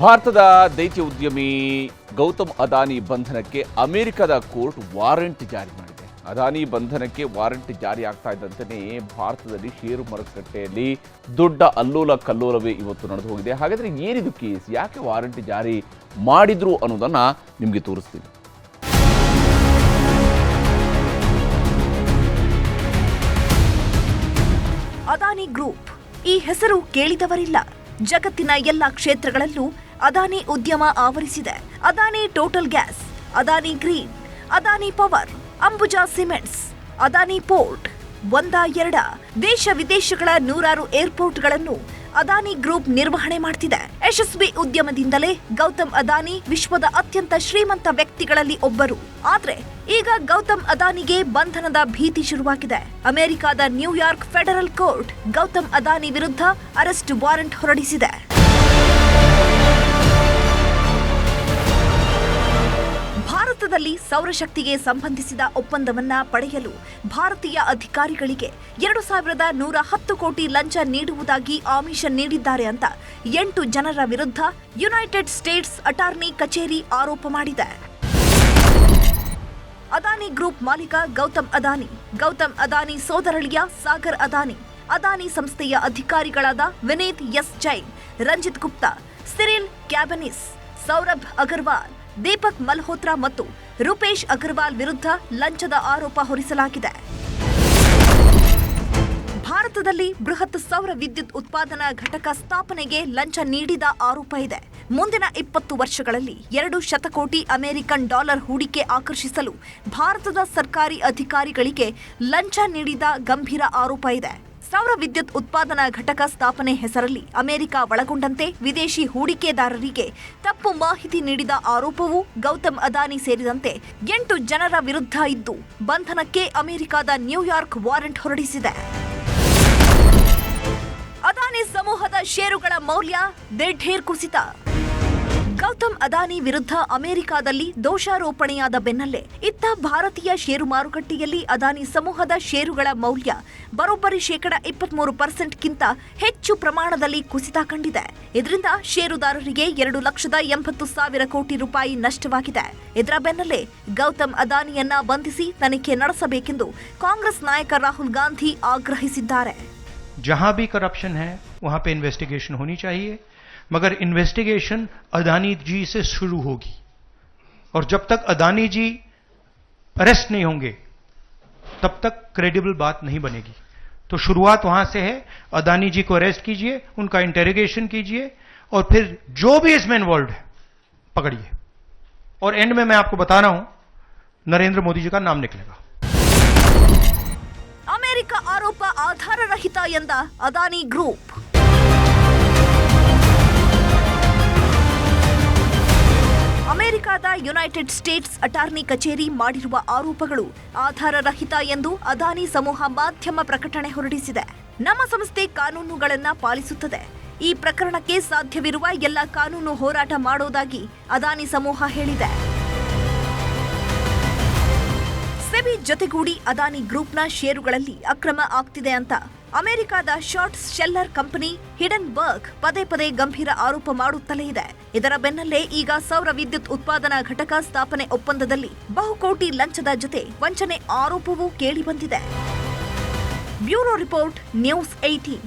ಭಾರತದ ದೈತ್ಯ ಉದ್ಯಮಿ ಗೌತಮ್ ಅದಾನಿ ಬಂಧನಕ್ಕೆ ಅಮೆರಿಕದ ಕೋರ್ಟ್ ವಾರಂಟ್ ಜಾರಿ ಮಾಡಿದೆ. ಅದಾನಿ ಬಂಧನಕ್ಕೆ ವಾರಂಟ್ ಜಾರಿ ಆಗ್ತಾ ಇದ್ದಂತೆಯೇ ಭಾರತದಲ್ಲಿ ಷೇರು ಮಾರುಕಟ್ಟೆಯಲ್ಲಿ ದೊಡ್ಡ ಅಲ್ಲೋಲ ಕಲ್ಲೋಲವೇ ಇವತ್ತು ನಡೆದು ಹೋಗಿದೆ. ಹಾಗಾದರೆ ಏನಿದು ಕೇಸ್? ಯಾಕೆ ವಾರಂಟ್ ಜಾರಿ ಮಾಡಿದ್ರು ಅನ್ನೋದನ್ನು ನಿಮಗೆ ತೋರಿಸ್ತೀನಿ. ಅದಾನಿ ಗ್ರೂಪ್, ಈ ಹೆಸರು ಕೇಳಿದವರಿಲ್ಲ. ಜಗತ್ತಿನ ಎಲ್ಲ ಕ್ಷೇತ್ರಗಳಲ್ಲೂ ಅದಾನಿ ಉದ್ಯಮ ಆವರಿಸಿದೆ. Adani total gas, Adani green, Adani power, Ambuja cements, Adani port, ಒಂದ ಎರಡ. ದೇಶ ವಿದೇಶಗಳ ನೂರಾರು ಏರ್ಪೋರ್ಟ್ಗಳನ್ನು ಅದಾನಿ ಗ್ರೂಪ್ ನಿರ್ವಹಣೆ ಮಾಡ್ತಿದೆ. ಯಶಸ್ವಿ ಉದ್ಯಮದಿಂದಲೇ ಗೌತಮ್ ಅದಾನಿ ವಿಶ್ವದ ಅತ್ಯಂತ ಶ್ರೀಮಂತ ವ್ಯಕ್ತಿಗಳಲ್ಲಿ ಒಬ್ಬರು. ಆದ್ರೆ ಈಗ ಗೌತಮ್ ಅದಾನಿಗೆ ಬಂಧನದ ಭೀತಿ ಶುರುವಾಗಿದೆ. ಅಮೆರಿಕದ New York federal court Gautam Adani ವಿರುದ್ಧ ಅರೆಸ್ಟ್ ವಾರೆಂಟ್ ಹೊರಡಿಸಿದೆ. ಭಾರತದಲ್ಲಿ ಸೌರಶಕ್ತಿಗೆ ಸಂಬಂಧಿಸಿದ ಒಪ್ಪಂದವನ್ನ ಪಡೆಯಲು ಭಾರತೀಯ ಅಧಿಕಾರಿಗಳಿಗೆ ಎರಡು ಸಾವಿರದ ನೂರ ಹತ್ತು ಕೋಟಿ ಲಂಚ ನೀಡುವುದಾಗಿ ಆಮಿಷ ನೀಡಿದ್ದಾರೆ ಅಂತ ಎಂಟು ಜನರ ವಿರುದ್ಧ ಯುನೈಟೆಡ್ ಸ್ಟೇಟ್ಸ್ ಅಟಾರ್ನಿ ಕಚೇರಿ ಆರೋಪ ಮಾಡಿದೆ. ಅದಾನಿ ಗ್ರೂಪ್ ಮಾಲೀಕ ಗೌತಮ್ ಅದಾನಿ ಗೌತಮ್ ಅದಾನಿ ಸೋದರಳಿಯ ಸಾಗರ್ ಅದಾನಿ ಅದಾನಿ ಸಂಸ್ಥೆಯ ಅಧಿಕಾರಿಗಳಾದ Vineet S Jain, Ranjit Gupta, Cyril Cabanes, Saurabh Agarwal Deepak Malhotra ಮತ್ತು ರೂಪೇಶ್ ಅಗರ್ವಾಲ್ ವಿರುದ್ಧ ಲಂಚದ ಆರೋಪ ಹೊರಿಸಲಾಗಿದೆ. ಭಾರತದಲ್ಲಿ ಬೃಹತ್ ಸೌರ ವಿದ್ಯುತ್ ಉತ್ಪಾದನಾ ಘಟಕ ಸ್ಥಾಪನೆಗೆ ಲಂಚ ನೀಡಿದ ಆರೋಪ ಇದೆ. ಮುಂದಿನ ಇಪ್ಪತ್ತು ವರ್ಷಗಳಲ್ಲಿ ಎರಡು ಶತಕೋಟಿ ಅಮೆರಿಕನ್ ಡಾಲರ್ ಹೂಡಿಕೆ ಆಕರ್ಷಿಸಲು ಭಾರತದ ಸರ್ಕಾರಿ ಅಧಿಕಾರಿಗಳಿಗೆ ಲಂಚ ನೀಡಿದ ಗಂಭೀರ ಆರೋಪ ಇದೆ. ಸೌರ ವಿದ್ಯುತ್ ಉತ್ಪಾದನಾ ಘಟಕ ಸ್ಥಾಪನೆ ಹೆಸರಲ್ಲಿ ಅಮೆರಿಕ ಒಳಗೊಂಡಂತೆ ವಿದೇಶಿ ಹೂಡಿಕೆದಾರರಿಗೆ ತಪ್ಪು ಮಾಹಿತಿ ನೀಡಿದ ಆರೋಪವು ಗೌತಮ್ ಅದಾನಿ ಸೇರಿದಂತೆ ಎಂಟು ಜನರ ವಿರುದ್ಧ ಇದ್ದು, ಬಂಧನಕ್ಕೆ ಅಮೆರಿಕದ ನ್ಯೂಯಾರ್ಕ್ ವಾರೆಂಟ್ ಹೊರಡಿಸಿದೆ. ಅದಾನಿ ಸಮೂಹದ ಷೇರುಗಳ ಮೌಲ್ಯ ದಿಢೀರ್ ಕುಸಿತ. ಗೌತಮ್ ಅದಾನಿ ವಿರುದ್ಧ ಅಮೆರಿಕಾದಲ್ಲಿ ದೋಷಾರೋಪಣೆಯಾದ ಬೆನ್ನಲ್ಲೇ ಇತ್ತ ಭಾರತೀಯ ಷೇರು ಮಾರುಕಟ್ಟೆಯಲ್ಲಿ ಅದಾನಿ ಸಮೂಹದ ಷೇರುಗಳ ಮೌಲ್ಯ ಬರೋಬ್ಬರಿ ಶೇಕಡ ಇಪ್ಪತ್ಮೂರು ಪರ್ಸೆಂಟ್ಗಿಂತ ಹೆಚ್ಚು ಪ್ರಮಾಣದಲ್ಲಿ ಕುಸಿತ ಕಂಡಿದೆ. ಇದರಿಂದ ಷೇರುದಾರರಿಗೆ ಎರಡು ಲಕ್ಷದ ಎಂಬತ್ತು ಸಾವಿರ ಕೋಟಿ ರೂಪಾಯಿ ನಷ್ಟವಾಗಿದೆ. ಇದರ ಬೆನ್ನಲ್ಲೇ ಗೌತಮ್ ಅದಾನಿಯನ್ನ ಬಂಧಿಸಿ ತನಿಖೆ ನಡೆಸಬೇಕೆಂದು ಕಾಂಗ್ರೆಸ್ ನಾಯಕ ರಾಹುಲ್ ಗಾಂಧಿ ಆಗ್ರಹಿಸಿದ್ದಾರೆ. ಜಹಾಬಿ ಕರಪ್ಷನ್ ಹೇ ವಹಾಂ ಇನ್ವೆಸ್ಟಿಗೇಷನ್ ಹೋನಿ ಚಾಹಿಯೇ मगर इन्वेस्टिगेशन अदानी जी से शुरू होगी और जब तक अदानी जी अरेस्ट नहीं होंगे तब तक क्रेडिबल बात नहीं बनेगी तो शुरुआत वहां से है अदानी जी को अरेस्ट कीजिए उनका इंटेरोगेशन कीजिए और फिर जो भी इसमें इन्वॉल्व है पकड़िए और एंड में मैं आपको बता रहा हूं नरेंद्र मोदी जी का नाम निकलेगा ಅಮೆರಿಕ ಆರೋಪ ಆಧಾರರಹಿತ ಎಂದ Adani group United States attorney ಕಚೇರಿ ಮಾಡಿರುವ ಆರೋಪಗಳು ಆಧಾರರಹಿತ ಎಂದು ಅದಾನಿ ಸಮೂಹ ಮಾಧ್ಯಮ ಪ್ರಕಟಣೆ ಹೊರಡಿಸಿದೆ. ನಮ್ಮ ಸಂಸ್ಥೆ ಕಾನೂನುಗಳನ್ನು ಪಾಲಿಸುತ್ತದೆ. ಈ ಪ್ರಕರಣಕ್ಕೆ ಸಾಧ್ಯವಿರುವ ಎಲ್ಲ ಕಾನೂನು ಹೋರಾಟ ಮಾಡೋದಾಗಿ ಅದಾನಿ ಸಮೂಹ ಹೇಳಿದೆ. ಸೆಬಿ ಜೊತೆಗೂಡಿ ಅದಾನಿ ಗ್ರೂಪ್ನ ಷೇರುಗಳಲ್ಲಿ ಅಕ್ರಮ ಆಗ್ತಿದೆ ಅಂತ ಅಮೆರಿಕದ short seller company Hindenburg ಪದೇ ಪದೇ ಗಂಭೀರ ಆರೋಪ ಮಾಡುತ್ತಲೇ ಇದೆ. ಇದರ ಬೆನ್ನಲ್ಲೇ ಈಗ ಸೌರ ವಿದ್ಯುತ್ ಉತ್ಪಾದನಾ ಘಟಕ ಸ್ಥಾಪನೆ ಒಪ್ಪಂದದಲ್ಲಿ ಬಹುಕೋಟಿ ಲಂಚದ ಜೊತೆ ವಂಚನೆ ಆರೋಪವೂ ಕೇಳಿಬಂದಿದೆ. Bureau report, news eighteen